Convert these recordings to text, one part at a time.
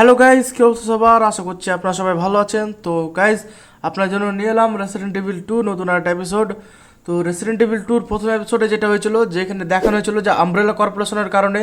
Hello guys কেউ সবার? আশা করছি আপনারা সবাই ভালো আছেন। তো গাইজ আপনার জন্য নিয়ে এলাম রেসিডেন্ট টেবিল টু নতুন একটা এপিসোড তো রেসিডেন্ট ইভিল টুর প্রথম এপিসোডে যেটা হয়েছিল, যেখানে দেখানো হয়েছিল যে আমব্রেলা কর্পোরেশনের কারণে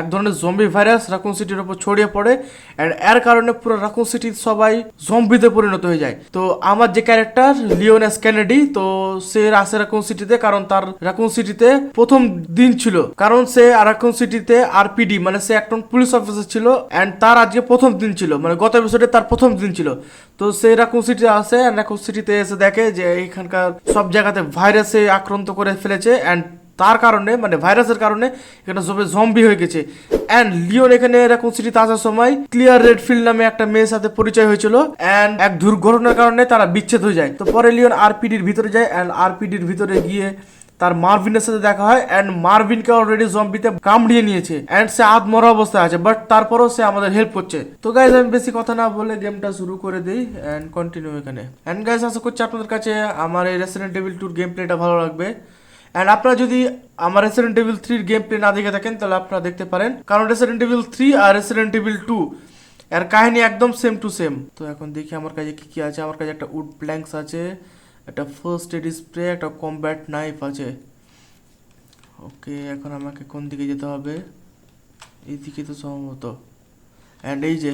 এক ধরনের জম্বি ভাইরাস রাকুন সিটির উপর ছড়িয়ে পড়ে অ্যান্ড এর কারণে পুরো রাকুন সিটির সবাই জম্বিতে পরিণত হয়ে যায়। তো আমার যে ক্যারেক্টার লিওনেস কেনেডি তো সে আসে রাকুন সিটিতে কারণ তার রাকুন সিটিতে প্রথম দিন ছিল। কারণ সে রাকুন সিটিতে আরপিডি মানে সে একজন পুলিশ অফিসার ছিল অ্যান্ড তার আজকে প্রথম দিন ছিল মানে গত এপিসোডে তার প্রথম দিন ছিল। তো সে রাকুন সিটিতে আসে রাকুন সিটিতে এসে দেখে যে এখানকার সব জায়গাতে ভাইরাসে আক্রান্ত করে ফেলেছে অ্যান্ড তার কারণে মানে ভাইরাসের কারণে এখানে সবে জম্বি হয়ে গেছে। অ্যান্ড লিওন এখানে এরকম সিটিতে আসার সময় ক্লিয়ার রেড ফিল্ড নামে একটা মেয়ের সাথে পরিচয় হয়েছিল অ্যান্ড এক দুর্ঘটনার কারণে তারা বিচ্ছেদ হয়ে যায়। তো পরে লিওন আরপিডির ভিতরে যায় অ্যান্ড আরপিডির ভিতরে গিয়ে তার মার্ভিনের সাথে দেখা হয় অ্যান্ড মার্ভিনকে অলরেডি জম্বিতে কামড়িয়ে নিয়েছে অ্যান্ড সে আত্মরা অবস্থায় আছে বাট তারপরও সে আমাদের হেল্প করছে। তো গাইজ আমি বেশি কথা না বলে গেমটা শুরু করে দিই অ্যান্ড কন্টিনিউ এখানে। অ্যান্ড গাইজ আশা করছি আপনাদের কাছে আমার এই রেসিডেন্ট টেবিল টুর গেম প্লেটা ভালো লাগবে। অ্যান্ড আপনারা যদি আমার রেসিডেন্ট টেবিল থ্রির গেম প্লে না দেখে থাকেন, তাহলে আপনারা দেখতে পারেন। কারণ রেসিডেন্ট টেবিল থ্রি আর রেসিডেন্ট টেবিল টু এর কাহিনী একদম সেম টু সেম তো এখন দেখি আমার কাছে কি কি আছে। আমার কাছে একটা উড প্ল্যাঙ্কস আছে। একটা ফার্স্ট এড স্প্রে একটা কম্ব্যাট নাইফ আছে। ওকে এখন আমাকে কোন দিকে যেতে হবে? এইদিকে তো সম্ভবত। অ্যান্ড এই যে,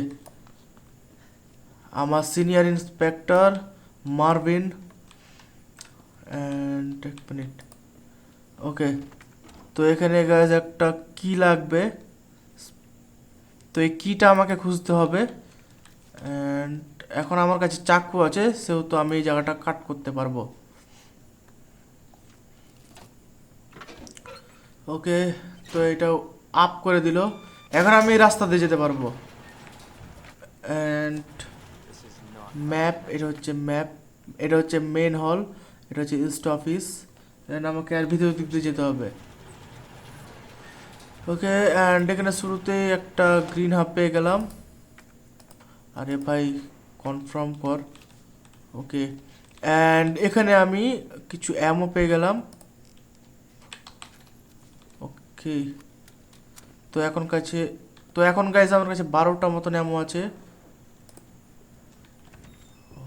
আমার সিনিয়র ইন্সপেক্টর মার্ভিন অ্যান্ড এক মিনিট ওকে তো এখানে গাছ একটা কি লাগবে? তো এই কিটা আমাকে খুঁজতে হবে। অ্যান্ড এখন আমার কাছে চাকু আছে, সেহেতু আমি এই জায়গাটা কাট করতে পারব। ওকে, তো এটা আপ করে দিল। এখন আমি রাস্তা দিয়ে যেতে পারব। অ্যান্ড ম্যাপ এটা হচ্ছে ম্যাপ এটা হচ্ছে মেন হল এটা হচ্ছে ইস্ট অফিস দেন আমাকে আর ভিতর দিক দিয়ে যেতে হবে। ওকে অ্যান্ড এখানে শুরুতে একটা গ্রিন হাফ পেয়ে গেলাম। আরে ভাই কনফার্ম কর ওকে অ্যান্ড এখানে আমি কিছু অ্যামও পেয়ে গেলাম। ওকে তো এখন কাছে, তো এখন গাইজ আমার কাছে বারোটা মতন অ্যামো আছে।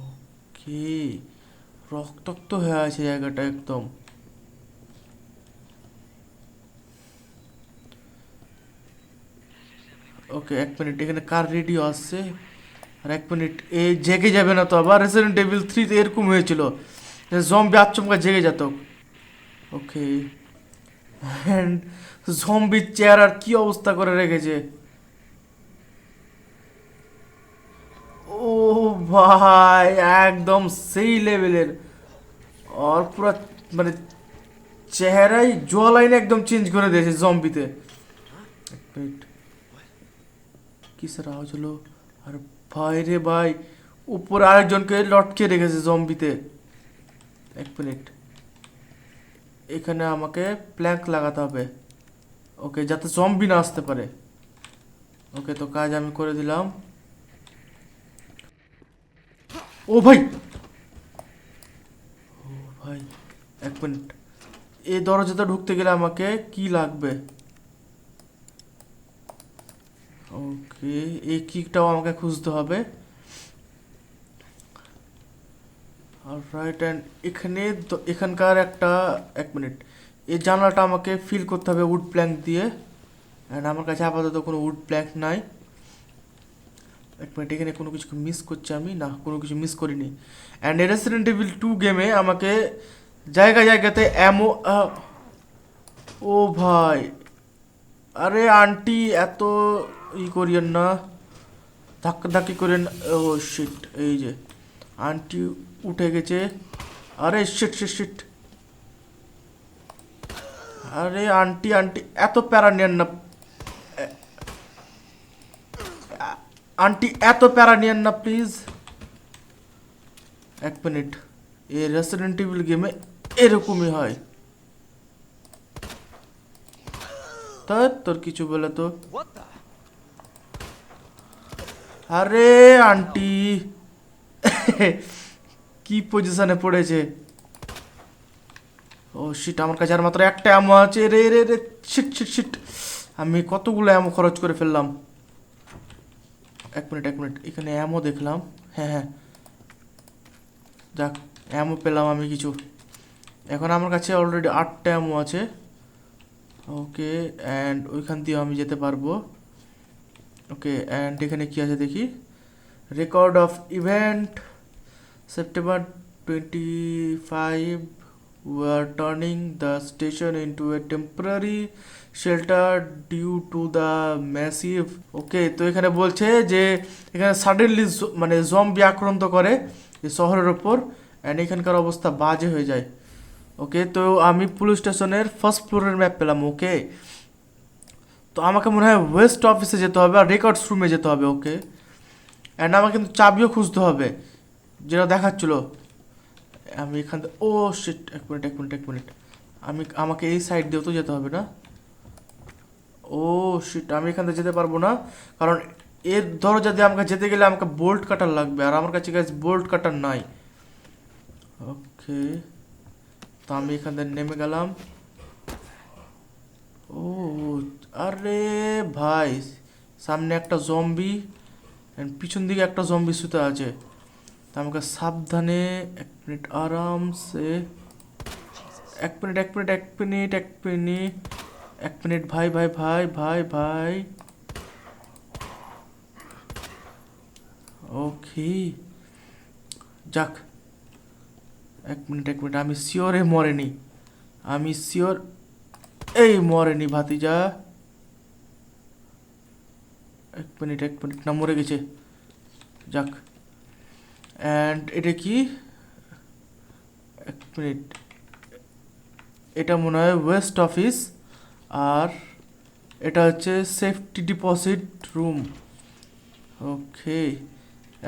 ওকে রক্তাক্ত হয়ে আছে জায়গাটা একদম। ওকে এক মিনিট এখানে কার রেডিও আসছে? আর এক মিনিট, এ জেগে যাবে না তো আবার রেসিডেন্ট ডেভিল থ্রিতে এরকম হয়েছিল জম্বি আচমকা জেগে যেত। ওকে অ্যান্ড জম্বির চেহারার কী অবস্থা করে রেখেছে? ও ভাই, একদম সেই লেভেলের আর পুরো মানে চেহারাই জলাইন একদম চেঞ্জ করে দিয়েছে জম্বিতে মিনিট কিসের আওয়াজ হলো? আর ভাই রে ভাই, উপর আরেকজনকে লটকে রেখেছে জম্বিতে এক মিনিট এখানে আমাকে প্ল্যাঙ্ক লাগাতে হবে। ওকে যাতে জম্বি না আসতে পারে। ওকে তো কাজ আমি করে দিলাম। ও ভাই! ও ভাই, এক মিনিট এই দরজাটা ঢুকতে গেলে আমাকে কি লাগবে? ওকে, এই কিকটাও আমাকে খুঁজতে হবে। রাইট অ্যান্ড এখানে এখানকার একটা, এক মিনিট এই জানলাটা আমাকে ফিল করতে হবে উড প্ল্যাঙ্ক দিয়ে। অ্যান্ড আমার কাছে আপাতত কোনো উড প্ল্যাঙ্ক নাই। এক মিনিট এখানে কোনো কিছু মিস করছি আমি? না, কোনো কিছু মিস করিনি। অ্যান্ড রেসিডেন্ট ইভিল টু গেমে আমাকে জায়গা, জায়গাতে এমো ও ভাই। আরে আন্টি এত ই করিয়েন না ধাক্কা ধাক্কি করেন ও শিট এই যে। আন্টি উঠে গেছে। আরে শিট শিট শিট আরে আন্টি আন্টি, এত প্যারা নেন না। আন্টি, এত প্যারা নিয়েন না প্লিজ এক মিনিট। এই রেসিডেন্ট ইভিল গেমে এরকমই হয়। তা তোর কিছু বলে তো। আরে আন্টি। কি পজিশনে পড়েছে? ও শিট আমার কাছে আর মাত্র একটা অ্যামো আছে। রে রে রে শিট শিট শিট আমি কতগুলো অ্যামো খরচ করে ফেললাম? এক মিনিট এক মিনিট এখানে অ্যামও দেখলাম। হ্যাঁ হ্যাঁ। যাক অ্যামও পেলাম আমি কিছু। এখন আমার কাছে অলরেডি আটটা অ্যামও আছে। ওকে অ্যান্ড ওইখান দিয়ে আমি যেতে পারব। ওকে অ্যান্ড এখানে কি আছে দেখি? Record of event September twenty five were turning the station into a temporary shelter due to the massive okay তো এখানে বলছে যে, এখানে সাডেনলি মানে জম্বি আক্রান্ত করে শহরের ওপর অ্যান্ড এখানকার অবস্থা বাজে হয়ে যায়। ওকে তো আমি পুলিশ স্টেশনের ফার্স্ট ফ্লোরের ম্যাপ পেলাম ওকে তো আমাকে মনে হয় ওয়েস্ট অফিসে যেতে হবে আর রেকর্ডস রুমে যেতে হবে ওকে অ্যান্ড আমাকে কিন্তু চাবিও খুঁজতে হবে, যেটা দেখাচ্ছিলো। আমি এখান থেকে ও শিট এক মিনিট এক মিনিট এক মিনিট আমি আমাকে এই সাইড দিয়েও তো যেতে হবে না? ও শিট আমি এখান থেকে যেতে পারব না, কারণ এর ধরো দিয়ে আমাকে যেতে গেলে আমাকে বোল্ট কাটার লাগবে, আর আমার কাছে গাছ বোল্ট কাটার নাই। ওকে তো আমি এখান থেকে নেমে গেলাম। ও আরে ভাই, সামনে একটা জম্বি পিছন দিকে একটা জম্বি সুতা আছে। তা আমাকে সাবধানে এক মিনিট আরামসে, এক মিনিট এক মিনিট এক মিনিট এক মিনিট এক মিনিট ভাই ভাই ভাই ভাই ভাই। ওকে যাক, এক মিনিট এক মিনিট আমি শিওরে মরেনি। আমি শিওর এই মরেনি, ভাতিজা। এক মিনিট এক মিনিট না, মরে গেছে। যাক। অ্যান্ড এটা কি? এক মিনিট এটা মনে হয় ওয়েস্ট অফিস আর এটা হচ্ছে সেফটি ডিপোজিট রুম ওকে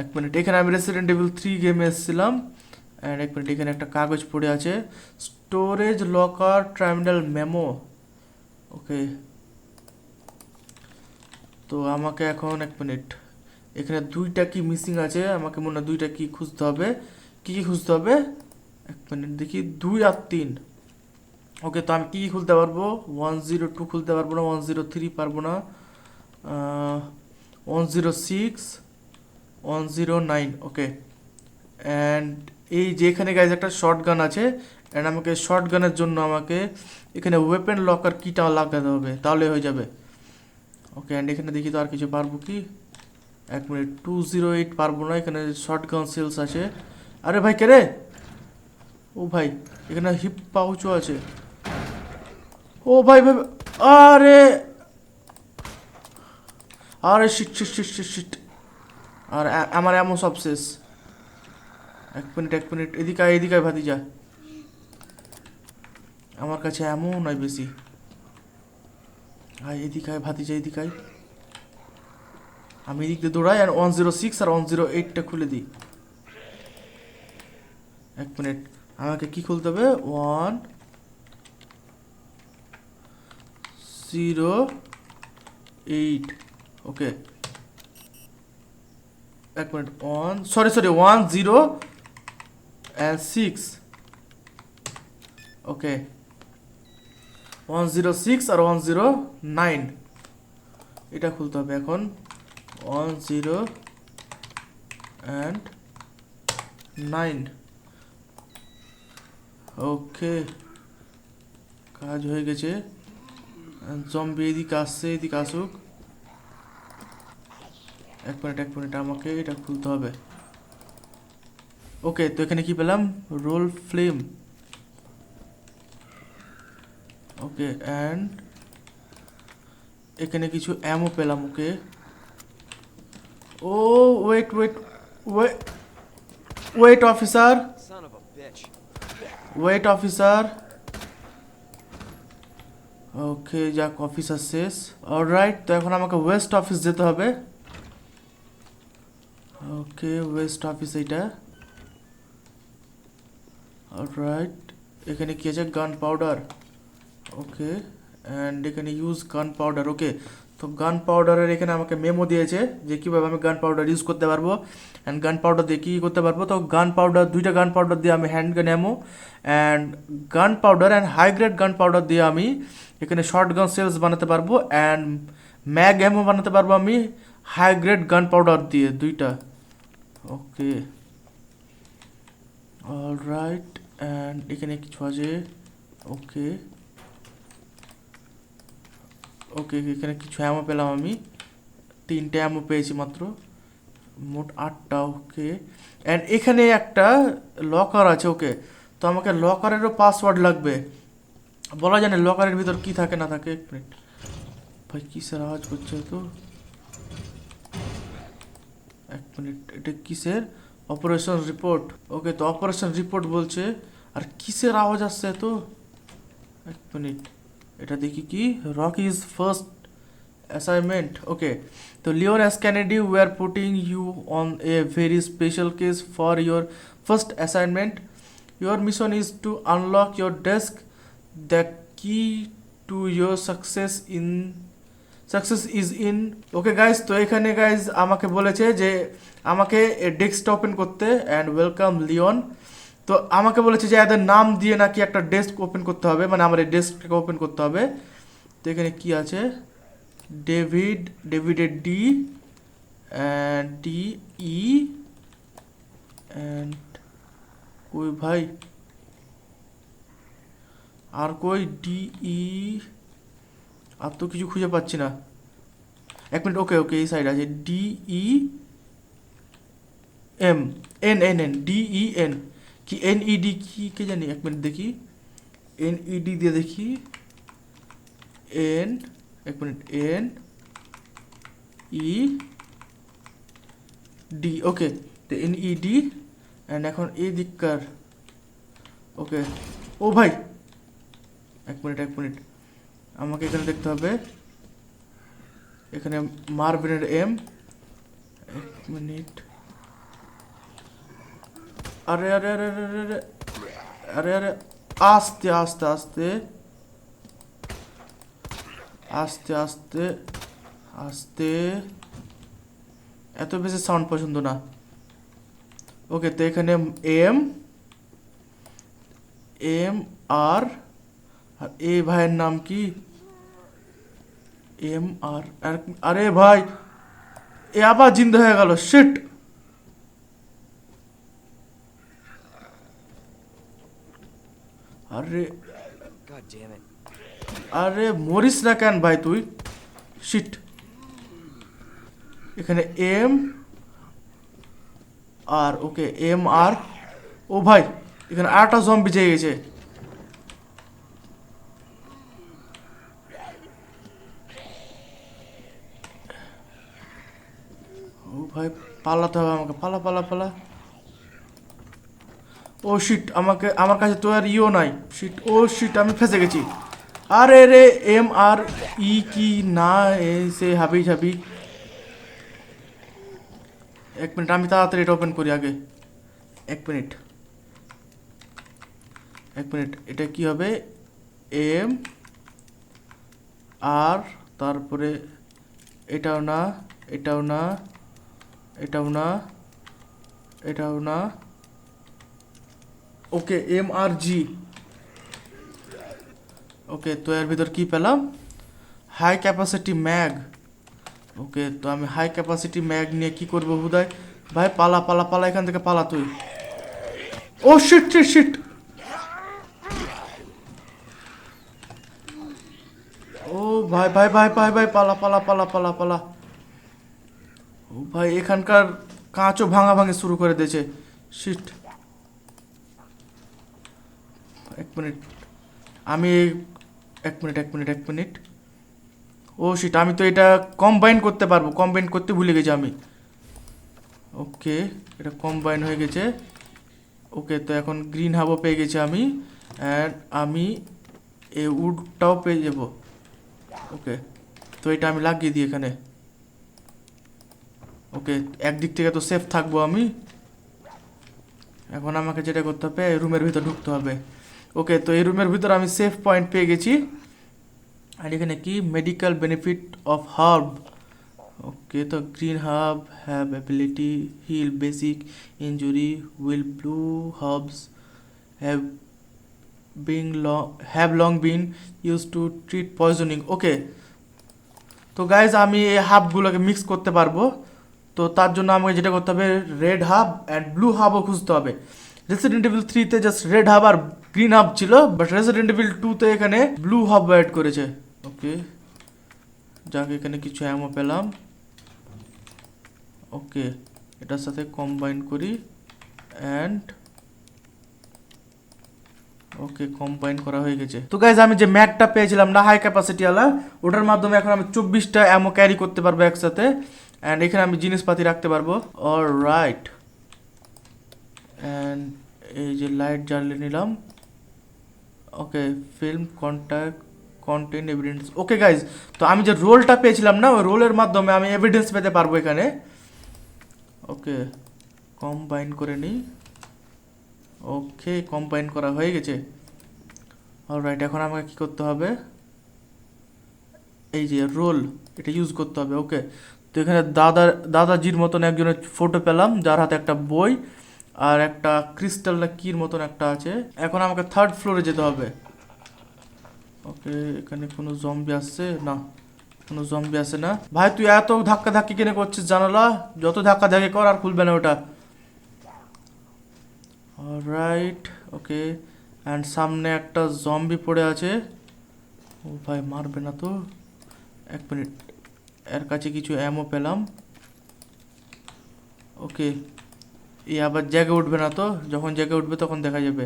এক মিনিট এখানে আমি রেসিডেন্ট এভিল থ্রি গেমে এসেছিলাম। অ্যান্ড এক মিনিট এখানে একটা কাগজ পড়ে আছে। Storage locker terminal memo okay তো আমাকে এখন এক মিনিট। এখানে দুইটা কি মিসিং আছে? আমাকে মনে হয় দুইটা কি খুঁজতে হবে। কি কি খুঁজতে হবে? এক মিনিট দেখি। দুই আর তিন। ওকে, তো আমি কি কি খুলতে পারব? ওয়ান জিরো টু খুলতে পারব না, ওয়ান জিরো থ্রি পারব না। One zero six, one zero nine. Okay and এই যে এখানে গাইজ একটা শর্ট গান আছে অ্যান্ড আমাকে শর্ট গানের জন্য আমাকে এখানে ওয়েপেন লকার কিটা লাগাতে হবে? তাহলে হয়ে যাবে। ওকে অ্যান্ড এখানে দেখি তো আর কিছু পারব কি? এক মিনিট টু জিরো এইট পারব না এখানে শর্ট গান সেলস আছে। আরে ভাই কে রে? ও ভাই এখানে হিপ পাউচও আছে। ও ভাই ভাই আরে! আরে shit shit shit shit shit আর আমার এমন সব শেষ। এক মিনিট এক মিনিট এদিকে এদিকে আয়, ভাতিজা। আমার কাছে এমন নয় বেশি। আয় এদিকে আয়, ভাতিজা এদিকে আয়। আমি এদিক দিয়ে দৌড়াই আর ওয়ান জিরো সিক্স আর ওয়ান জিরো এইটটা খুলে দিই। এক মিনিট। আমাকে কি খুলতে হবে? ওয়ান জিরো এইট ওকে এক minute. One sorry sorry one zero and six okay one zero six R one zero nine এটা খুলতে হবে এখন। One zero and nine okay. কাজ হয়ে গেছে। জম্বি এদিকে আসছে, এদিকে আসুক। এক মিনিট এক মিনিট আমাকে এটা খুলতে হবে। ওকে, তো এখানে কি পেলাম? রোল ফ্লেম ওকে অ্যান্ড এখানে কিছু অ্যামও পেলাম okay. Oh wait wait wait wait officer. Wait officer okay যাক অফিসার শেষ। অলরাইট তো এখন আমাকে ওয়েস্ট অফিস যেতে হবে। ওকে ওয়েস্ট অফিস এইটা। অলরাইট এখানে কি আছে? গান পাউডার ওকে অ্যান্ড এখানে ইউজ গান পাউডার ওকে তো গান পাউডারের এখানে আমাকে মেমো দিয়েছে যে কীভাবে আমি গান পাউডার ইউজ করতে পারব। অ্যান্ড গান পাউডার দিয়ে কী করতে পারব? তো গান পাউডার দুইটা গান পাউডার দিয়ে আমি hand gun ammo and gun powder and high grade gun powder দিয়ে আমি এখানে শর্ট গান সেলস বানাতে পারব। অ্যান্ড ম্যাগ এমও বানাতে পারব আমি হাই গ্রেড গান পাউডার দিয়ে দুইটা। ওকে অলরাইট অ্যান্ড এখানে কিছু আছে। ওকে ওকে, এখানে কিছু অ্যামো পেলাম আমি। তিনটে অ্যামো পেয়েছি মাত্র। মোট আটটা, ওকে। অ্যান্ড এখানে একটা লকার আছে, ওকে। তো আমাকে লকারেরও পাসওয়ার্ড লাগবে। বলা জানে লকারের ভিতর কি থাকে, না থাকে। এক মিনিট ভাই, কিসের আওয়াজ করছে তো এক মিনিট, এটা কিসের? অপারেশন রিপোর্ট ওকে, তো অপারেশন রিপোর্ট বলছে। আর কিসের আওয়াজ আসছে তো এক মিনিট। এটা দেখি কি? Rock is first assignment okay তো Leon S Kennedy we are putting you on a very special case for your first assignment your mission is to unlock your desk the key to your success in success is in okay guys তো এখানে guys আমাকে বলেছে যে, আমাকে ডেস্কটা open করতে and welcome Leon তো আমাকে বলেছে যে এদের নাম দিয়ে নাকি একটা ডেস্ক ওপেন করতে হবে মানে আমার এই ডেস্কটাকে ওপেন করতে হবে। তো এখানে কি আছে? ডেভিড ডেভিডের ডি ডি ই অ্যান্ড কই ভাই? আর কই? ডি ই আর তো কিছু খুঁজে পাচ্ছি না। এক মিনিট ওকে ওকে এই সাইড আছে। D E M N N N D E N কি এন ই ডি কি, কে জানি? এক মিনিট দেখি। এন ই ডি দিয়ে দেখি। এন এক minute N E D okay তো এন ই ডি অ্যান্ড এখন এই দিককার ওকে ও ভাই, এক মিনিট এক মিনিট, আমাকে এখানে দেখতে হবে। এখানে মার্বিনের এম এক মিনিট আরে আরে আরে আরে আরে আরে আরে আস্তে আস্তে আস্তে আস্তে আস্তে আস্তে। এত বেশি সাউন্ড পছন্দ না। ওকে তো এখানে এম এম আর আর এ ভাইয়ের নাম কি? এম আর আরে ভাই, এ আবার জিন্দা হয়ে গেল শিট আরে. আরে মরিস না কেন ভাই তুই? শিট এখানে এম আর ওকে এম আর ও ভাই এখানে আটটা জম্বি জেগে গেছে। ও ভাই পালাতে হবে আমাকে পালা পালা পালা। ও শিট আমাকে, আমার কাছে তো আর ইও নাই। শিট ও শিট আমি ফেসে গেছি। আরে রে এম আর ই কি না, এ সে হাবি হাবি এক মিনিট, আমি তাড়াতাড়ি এটা ওপেন করি আগে। এক মিনিট। এক মিনিট, এটা কি হবে? এম আর তারপরে এটাও না এটাও না এটাও না এটাও না। ওকে এম আর জি ওকে তো এর ভিতর কি পেলাম? হাই ক্যাপাসিটি ম্যাগ ওকে তো আমি হাই ক্যাপাসিটি ম্যাগ নিয়ে কি করব হুদায় ভাই, পালা পালা পালা, এখান থেকে পালা তুই। ও শিট শিট শিট ও, ভাই ভাই ভাই ভাই ভাই, পালা পালা পালা পালা পালা। ও, ভাই, এখানকার কাঁচও ভাঙা ভাঙে শুরু করে দিয়েছে। শিট এক মিনিট। আমি এক মিনিট এক মিনিট এক মিনিট। ও শিট আমি তো এটা কম্বাইন করতে পারব। কম্বাইন করতে ভুলে গেছি আমি। ওকে, এটা কম্বাইন হয়ে গেছে। ওকে, তো এখন গ্রিন হাবও পেয়ে গেছি আমি। অ্যান্ড আমি এই উডটাও পেয়ে যাব। ওকে, তো এটা আমি লাগিয়ে দিই এখানে। ওকে, একদিক থেকে তো সেফ থাকব আমি। এখন আমাকে যেটা করতে হবে রুমের ভিতর ঢুকতে হবে। ওকে তো এই রুমের ভিতর আমি সেফ পয়েন্ট পেয়ে গেছি। আর এখানে কি? Medical benefit of herb okay তো green herb have ability heal basic injury will blue herbs have being long have long been use to treat poisoning okay তো গাইজ আমি এই হাবগুলোকে মিক্স করতে পারব। তো তার জন্য আমাকে যেটা করতে হবে রেড হাব অ্যান্ড ব্লু হাবও খুঁজতে হবে। রেসিডেন্ট ইভিল থ্রিতে জাস্ট রেড হাব আর গ্রিন হাব ছিল বাট রেসিডেন্ট ইভিল টুতে এখানে ব্লু হাব অ্যাড করেছে। ওকে যাক, এখানে কিছু অ্যামো পেলাম। ওকে এটার সাথে কম্বাইন করি। অ্যান্ড ওকে কম্বাইন করা হয়ে গেছে। তো গাইজ আমি যে ম্যাটটা পেয়েছিলাম, না হাই ক্যাপাসিটি ওয়ালা ওটার মাধ্যমে এখন আমি চব্বিশটা অ্যামো ক্যারি করতে পারব একসাথে। অ্যান্ড এখানে আমি জিনিসপাতি রাখতে পারব। অল রাইট অ্যান্ড এই যে লাইট জ্বালিয়ে নিলাম। Okay film contact content evidence okay guys তো আমি যে রোলটা পেয়েছিলাম না, ওই রোলের মাধ্যমে আমি এভিডেন্স পেতে পারব এখানে। ওকে কম্বাইন করে নিই। ওকে কম্বাইন করা হয়ে গেছে। অলরাইট এখন আমাকে কী করতে হবে? এই যে রোল এটা ইউজ করতে হবে। ওকে তো এখানে দাদা দাদাজির মতন একজনের ফটো পেলাম, যার হাতে একটা বই। আর একটা ক্রিস্টাল না কির মতন একটা আছে। এখন আমাকে থার্ড ফ্লোরে যেতে হবে। ওকে, এখানে কোনো জম্বি আসছে না, কোনো জম্বি আসে না। ভাই, তুই এত ধাক্কা ধাক্কি কেনে করছিস জানালা? যত ধাক্কা ধাক্কি কর, আর খুলবে না ওটা। Right okay. অ্যান্ড সামনে একটা জম্বি পড়ে আছে। ও ভাই, মারবে না তো। এক মিনিট। এর কাছে কিছু অ্যামও পেলাম। ওকে। এ আবার জেগে উঠবে না তো, যখন জেগে উঠবে তখন দেখা যাবে।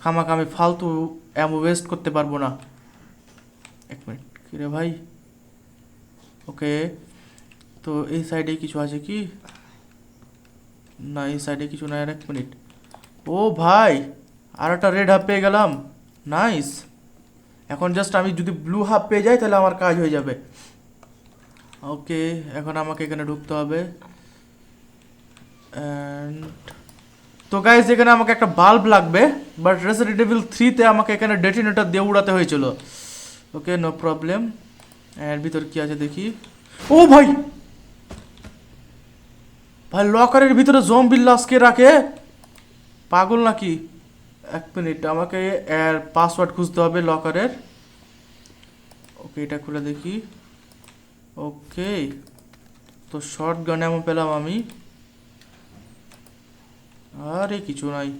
খামাখা আমি ফালতু অ্যামো ওয়েস্ট করতে পারব না। এক মিনিট কিরে ভাই? ওকে, তো এই সাইডে কিছু আছে কি? না, এই সাইডে কিছু না আর এক মিনিট। ও ভাই, আর একটা রেড হাফ পেয়ে গেলাম। নাইস এখন জাস্ট আমি যদি ব্লু হাফ পেয়ে যাই তাহলে আমার কাজ হয়ে যাবে। ওকে এখন আমাকে এখানে ঢুকতে হবে। তো গাইজ এখানে আমাকে একটা বাল্ব লাগবে বাট রেসিডেন্ট ইভিল থ্রিতে আমাকে এখানে ডেটিনেটর দিয়ে উড়াতে হয়েছিল। ওকে নো প্রবলেম এর ভিতর কি আছে দেখি? ও ভাই! ভাই, লকারের ভিতরে জম্বির লাশ কে রাখে? পাগল নাকি? এক মিনিট আমাকে এর পাসওয়ার্ড খুঁজতে হবে লকারের। ওকে এটা খুলে দেখি। ওকে তো শর্ট গান এমন পেলাম আমি। আরে, কিছু নাই।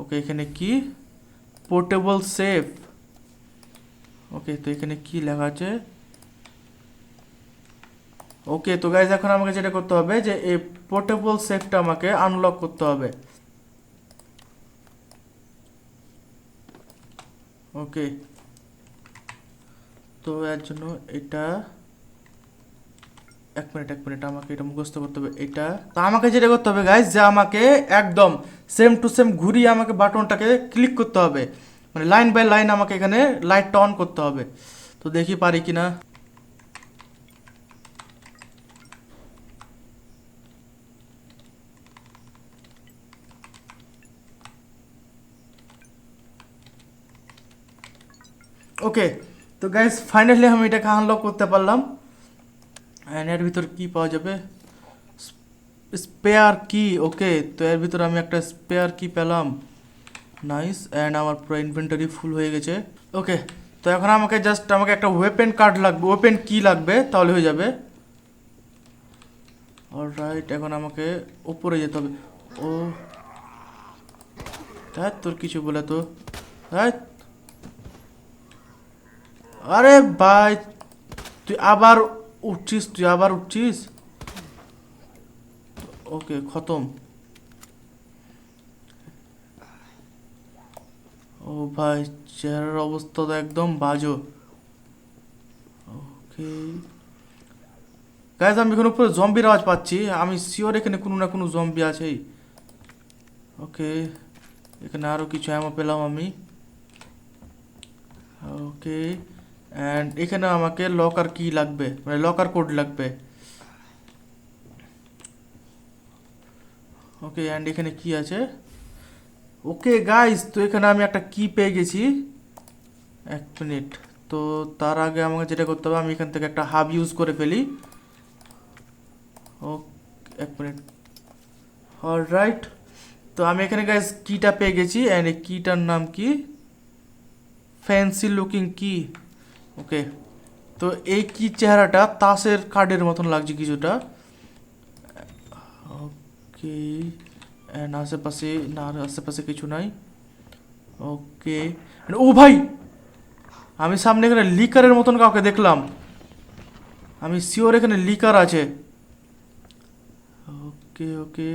ওকে, এখানে কি? পোর্টেবল সেফ ওকে, তো এখানে কি লেখা আছে? ওকে, তো গাইজ এখন আমাকে যেটা করতে হবে যে এই পোর্টেবল সেফটা আমাকে আনলক করতে হবে। ওকে। তো এর জন্য এটা এক মিনিট এক মিনিট, আমাকে এটা মুখস্থ করতে হবে। এটা, তো আমাকে যেটা করতে হবে গাইজ যে আমাকে একদম সেম টু সেম ঘুরিয়ে আমাকে বাটনটাকে ক্লিক করতে হবে। মানে লাইন বাই লাইন আমাকে এখানে লাইটটা অন করতে হবে। তো দেখি পারি কিনা। ওকে তো গাইজ ফাইনালি আমি এটাকে আনলক করতে পারলাম। অ্যান্ড এর ভিতর কি পাওয়া যাবে? স্পেয়ার কি ওকে তো এর ভিতর আমি একটা স্পেয়ার কি পেলাম। নাইস অ্যান্ড আমার পুরো ইনভেন্টারি ফুল হয়ে গেছে। ওকে তো এখন আমাকে জাস্ট আমাকে একটা ওয়েপেন কার্ড লাগবে। ওয়েপেন কি লাগবে, তাহলে হয়ে যাবে। অলরাইট এখন আমাকে উপরে যেতে হবে। ও। ধ্যাত তোর কিছু বলে তো। ধ্যাত আরে ভাই, তুই আবার উঠছিস, তুই আবার উঠছিস? ওকে খতম। ও ভাই, চেহারার অবস্থা তো একদম বাজো। ওকে গাইজ আমি এখানে উপরে জম্বির আওয়াজ পাচ্ছি। আমি শিওর এখানে কোনো না কোনো জম্বি আছেই। ওকে এখানে আরও কিছু অ্যামো পেলাম আমি। ওকে অ্যান্ড এখানে আমাকে লকার কি লাগবে? মানে লকার কোড লাগবে। ওকে অ্যান্ড এখানে কি আছে? ওকে গাইস তো এখানে আমি একটা কি পেয়ে গেছি। এক মিনিট তো তার আগে আমাকে যেটা করতে হবে, আমি এখান থেকে একটা হাব ইউজ করে ফেলি। ও এক মিনিট অল রাইট তো আমি এখানে গাইস কিটা পেয়ে গেছি। অ্যান্ড এই কিটার নাম কি? ফ্যান্সি লুকিং কি ওকে তো এই কি চেহারাটা? তাসের কার্ডের মতন লাগছে কিছুটা। ওকে অ্যান্ড আশেপাশে না, আশেপাশে কিছু নাই। ওকে ও ভাই! আমি সামনে এখানে লিকারের মতন কাউকে দেখলাম। আমি শিওর এখানে লিকার আছে। ওকে ওকে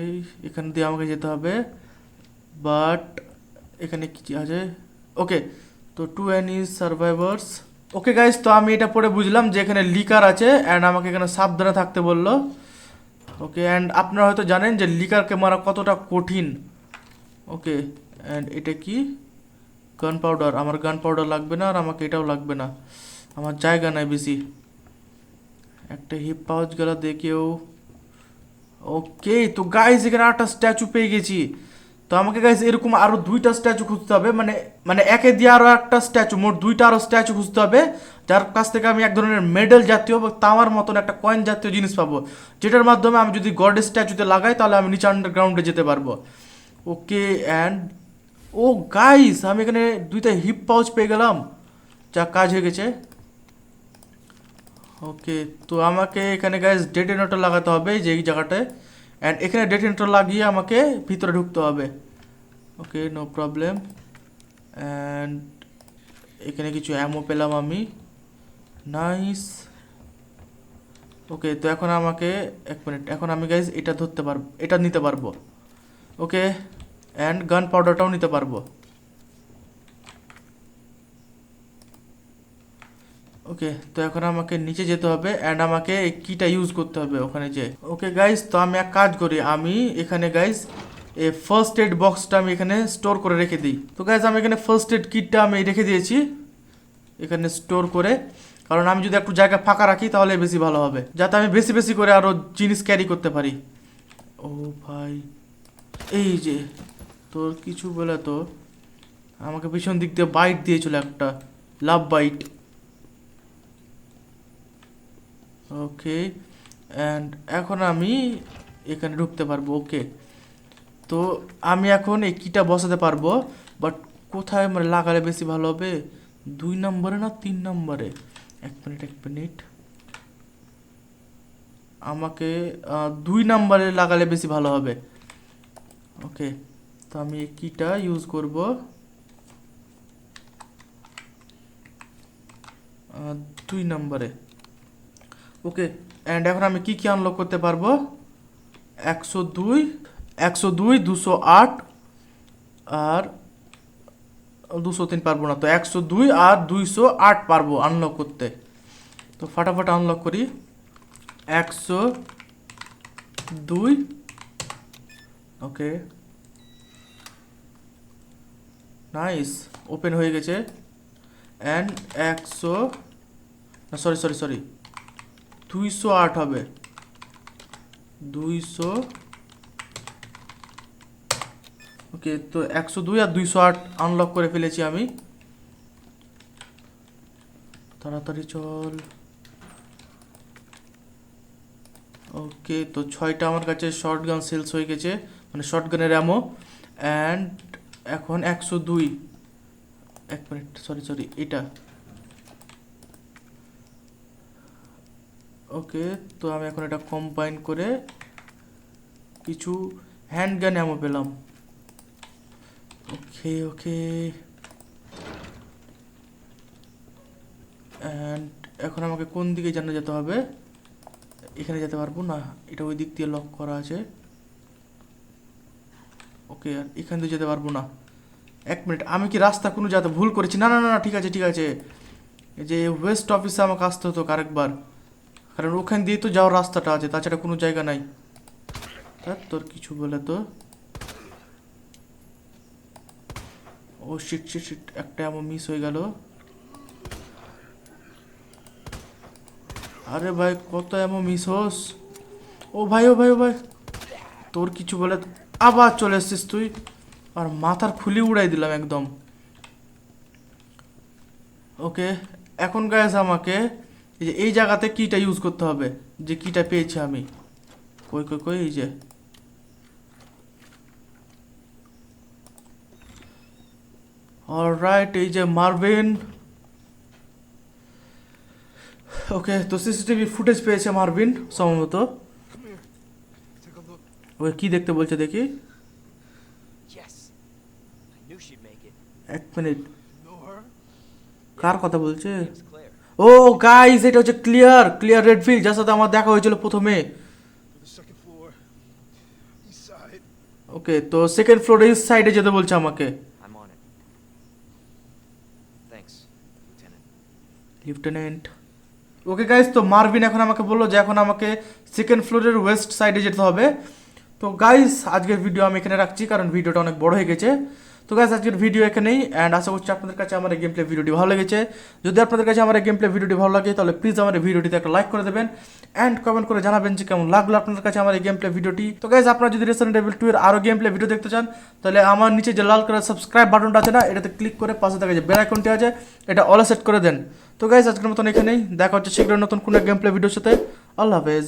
এখান দিয়ে আমাকে যেতে হবে। বাট এখানে কি আছে? ওকে তো to an is survivors okay guys তো আমি এটা পড়ে বুঝলাম যে এখানে লিকার আছে অ্যান্ড আমাকে এখানে সাবধানে থাকতে বলল। ওকে অ্যান্ড আপনারা হয়তো জানেন যে লিকারকে মারা কতটা কঠিন। ওকে অ্যান্ড এটা কি? গান পাউডার আমার গান পাউডার লাগবে না আর আমাকে এটাও লাগবে না। আমার জায়গা নাই বেশি। একটা হিপ পাউচ গেল দেখেও। ওকে তো গাইজ এখানে একটা স্ট্যাচু পেয়ে গেছি। তো আমাকে গাইজ এরকম আরও দুইটা স্ট্যাচু খুঁজতে হবে। মানে মানে একে দিয়ে আরও একটা স্ট্যাচু মোট দুইটা আরও স্ট্যাচু খুঁজতে হবে। যার কাছ থেকে আমি এক ধরনের মেডেল জাতীয় বা তামার মতন একটা কয়েন জাতীয় জিনিস পাবো। যেটার মাধ্যমে আমি যদি গডের স্ট্যাচুতে লাগাই, তাহলে আমি নিচে আন্ডারগ্রাউন্ডে যেতে পারব। ওকে অ্যান্ড ও গাইস আমি এখানে দুইটা হিপ পাউচ পেয়ে গেলাম। যা কাজ হয়ে গেছে। ওকে তো আমাকে এখানে গাইস ডেটেনেটর লাগাতে হবে যে এই জায়গাটায়। অ্যান্ড এখানে ডেটেনেটর লাগিয়ে আমাকে ভিতরে ঢুকতে হবে। ওকে নো প্রবলেম অ্যান্ড এখানে কিছু অ্যামো পেলাম আমি। নাইস ওকে তো এখন আমাকে এক মিনিট এখন আমি গাইজ এটা ধরতে পারব, এটা নিতে পারব। ওকে অ্যান্ড গান পাউডারটাও নিতে পারব। ওকে তো এখন আমাকে নিচে যেতে হবে অ্যান্ড আমাকে এই কিটা ইউজ করতে হবে ওখানে যে। ওকে গাইজ তো আমি এক কাজ করি, আমি এখানে গাইজ এই ফার্স্ট এড বক্সটা আমি এখানে স্টোর করে রেখে দিই। তো গাইজ আমি এখানে ফার্স্ট এড কিটটা আমি রেখে দিয়েছি। এখানে স্টোর করে, কারণ আমি যদি একটু জায়গা ফাঁকা রাখি, তাহলে বেশি ভালো হবে। যাতে আমি বেশি বেশি করে আরও জিনিস ক্যারি করতে পারি। ও ভাই, এই যে, তোর কিছু বলে তো, আমাকে পিছন দিক দিয়ে বাইট দিয়েছিল একটা লাভ বাইট ওকে অ্যান্ড এখন আমি এখানে ঢুকতে পারব ওকে তো আমি এখন এই কিটা বসাতে পারব বাট কোথায় মানে লাগালে বেশি ভালো হবে? দুই নম্বরে না তিন নম্বরে? এক মিনিট এক মিনিট আমাকে দুই নম্বরে লাগালে বেশি ভালো হবে। ওকে তো আমি এই কিটা ইউজ করব। দুই নম্বরে। ওকে অ্যান্ড এখন আমি কি কি আনলক করতে পারব? একশো দুই একশো দুই, দুশো আট, আর দুশো তিন পারব না তো, একশো দুই আর দুইশো আট পারব আনলক করতে। তো ফাটাফাট আনলক করি। একশো দুই, ওকে। নাইস ওপেন হয়ে গেছে। অ্যান্ড একশো সরি সরি সরি দুইশো আট হবে। দুইশো, ওকে, তো একশো দুই আর দুইশো আট আনলক করে ফেলেছি আমি। তাড়াতাড়ি চল। ওকে, তো ছয়টা আমার কাছে শর্ট গান সেলস হয়ে গেছে মানে শর্ট গানের অ্যামো অ্যান্ড এখন একশো দুই। এক মিনিট সরি সরি এটা। ওকে তো আমি এখন এটা কম্বাইন করে কিছু হ্যান্ড গান অ্যামো পেলাম। ওকে ওকে অ্যান্ড এখন আমাকে কোন দিকে জানা যেতে হবে? এখানে যেতে পারব না, এটা ওই দিক দিয়ে লক করা আছে। ওকে আর এখান দিয়ে যেতে পারব না। এক মিনিট আমি কি রাস্তা কোনো যাতে ভুল করেছি? না না না ঠিক আছে ঠিক আছে। যে ওয়েস্ট অফিসে আমাকে আসতে হতো আরেকবার। কারণ ওখান দিয়ে তো যাওয়ার রাস্তাটা আছে তাছাড়া কোনো জায়গা নাই। ধ্যাৎ, তোর কিছু বলে তো। ও শিট শিট শিট একটা এমন মিস হয়ে গেল। আরে ভাই কত এমন মিস হোস। ও ভাই ও ভাই ও ভাই। তোর কিছু বলে আবার চলে এসছিস তুই। আর মাথার খুলি উড়াই দিলাম একদম। ওকে এখন গাইস আমাকে এই যে এই জায়গাতে কিটা ইউজ করতে হবে? যে কিটা পেয়েছি আমি। কই কই কই এই যে। অলরাইট এই যে মারবেন ওকে তো সিসিটিভি ফুটেজ পেয়েছে মারভিন সম্ভবত. ওকে কি দেখতে বলছে দেখি. এক মিনিট। কার কথা বলছে. ও গাইস এটা হচ্ছে ক্লিয়ার ক্লিয়ার রেডফিল্ড যার সাথে আমার দেখা হয়েছিল প্রথমে. ওকে তো সেকেন্ড ফ্লোরে ইস্ট সাইডে যেতে বলছে আমাকে. লিফটেন্যান্ট ওকে গাইস তো মারভিন এখন আমাকে বলল যে এখন আমাকে সেকেন্ড ফ্লোরের ওয়েস্ট সাইডে যেতে হবে। তো গাইস আজকের ভিডিও আমি এখানে রাখছি কারণ ভিডিওটা অনেক বড় হয়ে গেছে। তো গাইস আজকের ভিডিও এখানেই অ্যান্ড আশা করছি আপনাদের কাছে আমার গেম প্লে ভিডিওটি ভালো লেগেছে। যদি আপনাদের কাছে আমার গেম প্লে ভিডিওটি ভালো লাগে, তাহলে প্লিজ আমার ভিডিওটিতে একটা লাইক করে দেবেন অ্যান্ড কমেন্ট করে জানাবেন যে কেমন লাগল আপনাদের কাছে আমার এই গেম প্লে ভিডিওটি তো গাইস আপনারা যদি রেসেন্ট টেবিল টু এর আরও গেম প্লে ভিডিও দেখতে চান, তাহলে আমার নিচে যে লাল কালার সাবস্ক্রাইব বাটনটা আছে না, এটাতে ক্লিক করে পাশে থাকা যে বেল আইকনটি আছে, এটা অল সেট করে দেন। তো গাইস আজকের মতন এখানেই, দেখা হচ্ছে শীঘ্রই নতুন কোনো গেম প্লে ভিডিওর সাথে। আল্লাহ হাফেজ।